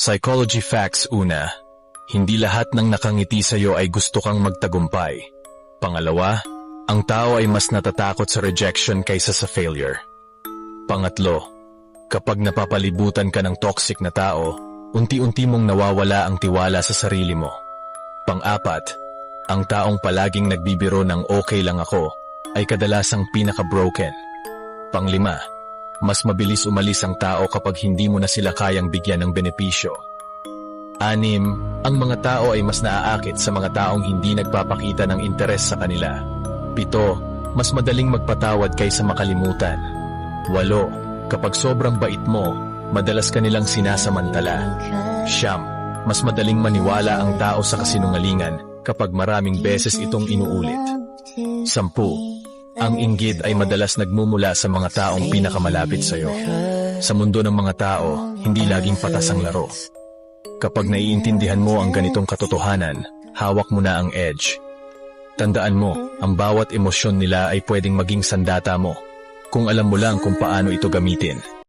Psychology facts una, hindi lahat ng nakangiti sa'yo ay gusto kang magtagumpay. Pangalawa, ang tao ay mas natatakot sa rejection kaysa sa failure. Pangatlo, kapag napapalibutan ka ng toxic na tao, unti-unti mong nawawala ang tiwala sa sarili mo. Pang-apat, ang taong palaging nagbibiro ng okay lang ako ay kadalasang pinaka-broken. Panglima, mas mabilis umalis ang tao kapag hindi mo na sila kayang bigyan ng benepisyo. Anim, ang mga tao ay mas naaakit sa mga taong hindi nagpapakita ng interes sa kanila. Pito, mas madaling magpatawad kaysa makalimutan. Walo, kapag sobrang bait mo, madalas kanilang sinasamantala. Siyam, mas madaling maniwala ang tao sa kasinungalingan kapag maraming beses itong inuulit. Sampu, ang inggit ay madalas nagmumula sa mga taong pinakamalapit sa iyo. Sa mundo ng mga tao, hindi laging patas ang laro. Kapag naiintindihan mo ang ganitong katotohanan, hawak mo na ang edge. Tandaan mo, ang bawat emosyon nila ay pwedeng maging sandata mo, kung alam mo lang kung paano ito gamitin.